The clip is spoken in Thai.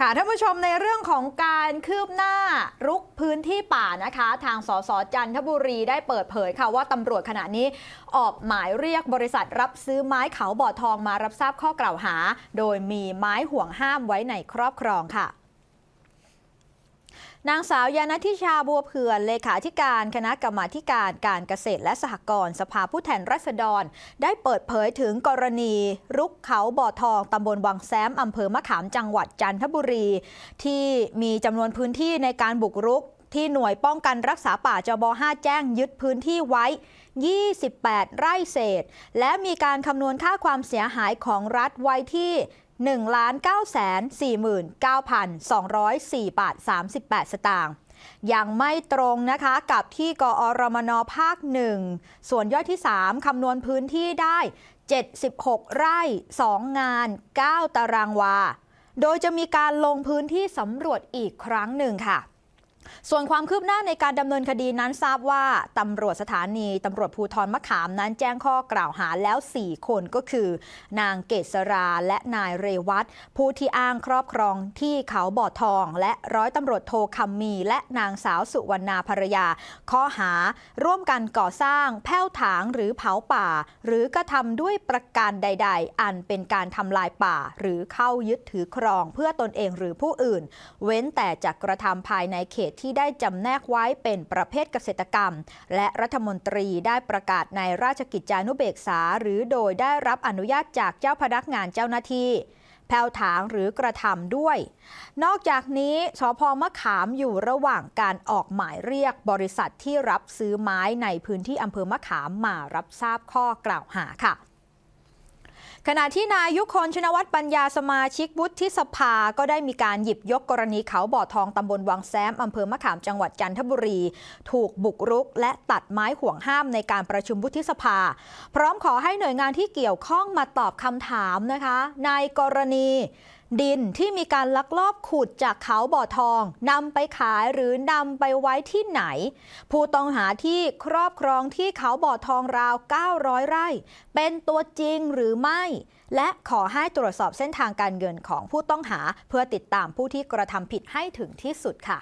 ค่ะท่านผู้ชมในเรื่องของการคืบหน้ารุกพื้นที่ป่านะคะ ทางสสจันทบุรีได้เปิดเผยค่ะว่าตำรวจขณะนี้ออกหมายเรียกบริษัทรับซื้อไม้เขาบ่อทองมารับทราบข้อกล่าวหา โดยมีไม้ห่วงห้ามไว้ในครอบครองค่ะ นางสาวยานัทิชาบัวเผื่อนเลขาธิการคณะกรรมาธิการการเกษตรและสหกรณ์สภาผู้แทนราษฎร ได้เปิดเผยถึงกรณี รุกเขาบ่อทองตำบลวังแซมอำเภอมะขามจังหวัดจันทบุรี ที่มีจำนวนพื้นที่ในการบุกรุกที่หน่วยป้องกันรักษาป่าจบ5 แจ้งยึดพื้นที่ไว้ 28 ไร่เศษ และมีการคำนวณค่าความเสียหายของรัฐไว้ที่ 1 9 4 9 204บาท38 สตางค์ยังไม่ตรงนะคะกับที่กอรมนภาคหนึ่งส่วนย่อยที่ 3 คำนวณพื้นที่ได้ 76 ไร่ 2 งาน 9 ตารางวา โดยจะมีการลงพื้นที่สำรวจอีกครั้งหนึ่งค่ะ ส่วนความคืบหน้าในการดำเนินคดีนั้นทราบว่าตำรวจสถานีตำรวจภูธรมะขามนั้นแจ้งข้อกล่าวหาแล้ว 4 คนก็คือ นางเกษราและนายเรวัตผู้ที่อ้างครอบครองที่เขาบ่อทอง และร้อยตำรวจโทคำมี และนางสาวสุวรรณาภรยา ข้อหาร่วมกันก่อสร้างแผ้วถางหรือเผาป่า หรือกระทำด้วยประการใด ๆ อันเป็นการทำลายป่า หรือเข้ายึดถือครองเพื่อตนเองหรือผู้อื่น เว้นแต่จะกระทำภายในเขตที่ได้จำแนกไว้เป็นประเภทเกษตรกรรม และรัฐมนตรีได้ประกาศในราชกิจจานุเบกษา หรือโดยได้รับอนุญาตจากเจ้าพนักงานเจ้าหน้าที่แผ่วถางหรือกระทำด้วย นอกจากนี้สพมะขามอยู่ระหว่างการออกหมายเรียกบริษัทที่รับซื้อไม้ในพื้นที่อำเภอมะขามมารับทราบข้อกล่าวหาค่ะ ขณะที่นายยุคนชนวัฒน์ปัญญาสมาชิกวุฒิสภาก็ได้มีการหยิบยกกรณีเขาบ่อทองตำบลวังแซมอำเภอมะขามจังหวัดจันทบุรี ถูกบุกรุก และตัดไม้ห่วงห้ามในการประชุมวุฒิสภา พร้อมขอให้หน่วยงานที่เกี่ยวข้องมาตอบคำถามนะคะ ในกรณี ดินที่มีการลักลอบขุดจากเขาบ่อทองนำไปขายหรือนำไปไว้ที่ไหน ผู้ต้องหาที่ครอบครองที่เขาบ่อทองราว 900 ไร่ เป็นตัวจริงหรือไม่ และขอให้ตรวจสอบเส้นทางการเงินของผู้ต้องหา เพื่อติดตามผู้ที่กระทำผิดให้ถึงที่สุดค่ะ